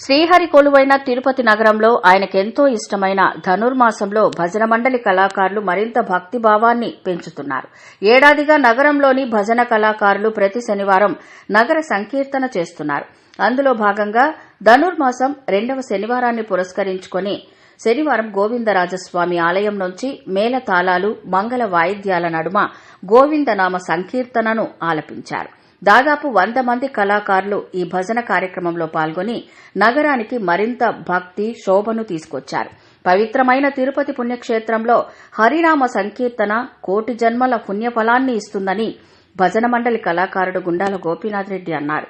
శ్రీహరి కొలువైన తిరుపతి నగరంలో ఆయనకెంతో ఇష్టమైన ధనుర్మాసంలో భజన మండలి కళాకారులు మరింత భక్తిభావాన్ని పెంచుతున్నారు. ఏడాదిగా నగరంలోని భజన కళాకారులు ప్రతి శనివారం నగర సంకీర్తన చేస్తున్నారు. అందులో భాగంగా ధనుర్మాసం రెండవ శనివారాన్ని పురస్కరించుకొని శనివారం గోవిందరాజస్వామి ఆలయం నుంచి మేళతాళాలు మంగళ వాయిద్యాల నడుమ గోవిందనామ సంకీర్తనను ఆలపించారు. దాదాపు వంద మంది కళాకారులు ఈ భజన కార్యక్రమంలో పాల్గొని నగరానికి మరింత భక్తి శోభను తీసుకొచ్చారు. పవిత్రమైన తిరుపతి పుణ్యక్షేత్రంలో హరినామ సంకీర్తన కోటి జన్మల పుణ్యఫలాన్ని ఇస్తుందని భజన మండలి కళాకారుడు గుండాల గోపీనాథ్ రెడ్డి అన్నారు.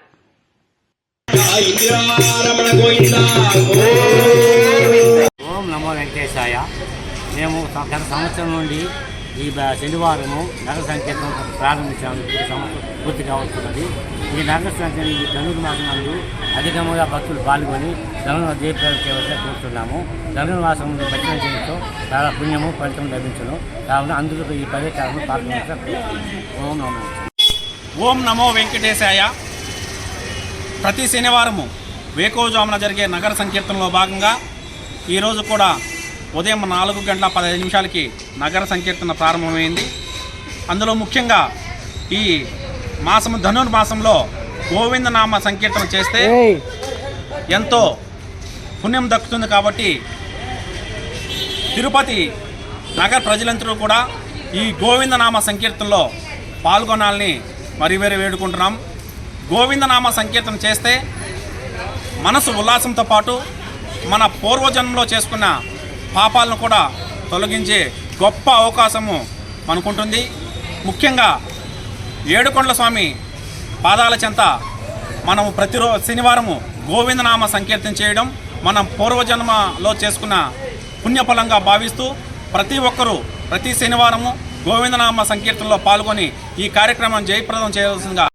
ఓం నమో వెంకటేశాయ. మేము గత సంవత్సరం నుండి ఈ శనివారము నగర సంకేతం ప్రారంభించాము. ఈ సంవత్సరం పూర్తి కావస్తున్నది ఈ నగర సంకేతం ఈ ధనుర్మాసం నందు అధికంగా భక్తులు పాల్గొని ధనుర్మ దీపాలు చేయవలసి కోరుతున్నాము. ధనుర్మాసం భక్తులు చేయడంతో చాలా పుణ్యము ఫలితం లభించను. కావున అందులో ఈ పర్యటనను పాల్గొనవలసి ఓం నమో ఓం నమో వెంకటేశాయ. ప్రతి శనివారము వేకోజామున జరిగే నగర సంకీర్తనలో భాగంగా ఈరోజు కూడా ఉదయం నాలుగు గంటల పదహైదు నిమిషాలకి నగర సంకీర్తన ప్రారంభమైంది. అందులో ముఖ్యంగా ఈ మాసము ధనుర్మాసంలో గోవిందనామ సంకీర్తన చేస్తే ఎంతో పుణ్యం దక్కుతుంది కాబట్టి తిరుపతి నగర ప్రజలందరూ కూడా ఈ గోవిందనామ సంకీర్తనలో పాల్గొనాలని మరి వేరే వేడుకుంటున్నాం. గోవిందనామ సంకీర్తన చేస్తే మనసు ఉల్లాసంతో పాటు మన పూర్వజన్మలో చేసుకున్న పాపాలను కూడా తొలగించే గొప్ప అవకాశము మనకుంటుంది. ముఖ్యంగా ఏడుకొండల స్వామి పాదాల చెంత మనము ప్రతిరో శనివారము గోవిందనామ సంకీర్తన చేయడం మనం పూర్వజన్మలో చేసుకున్న పుణ్యఫలంగా భావిస్తూ ప్రతి ఒక్కరూ ప్రతి శనివారము గోవిందనామ సంకీర్తనలో పాల్గొని ఈ కార్యక్రమం జయప్రదం చేయవలసిందిగా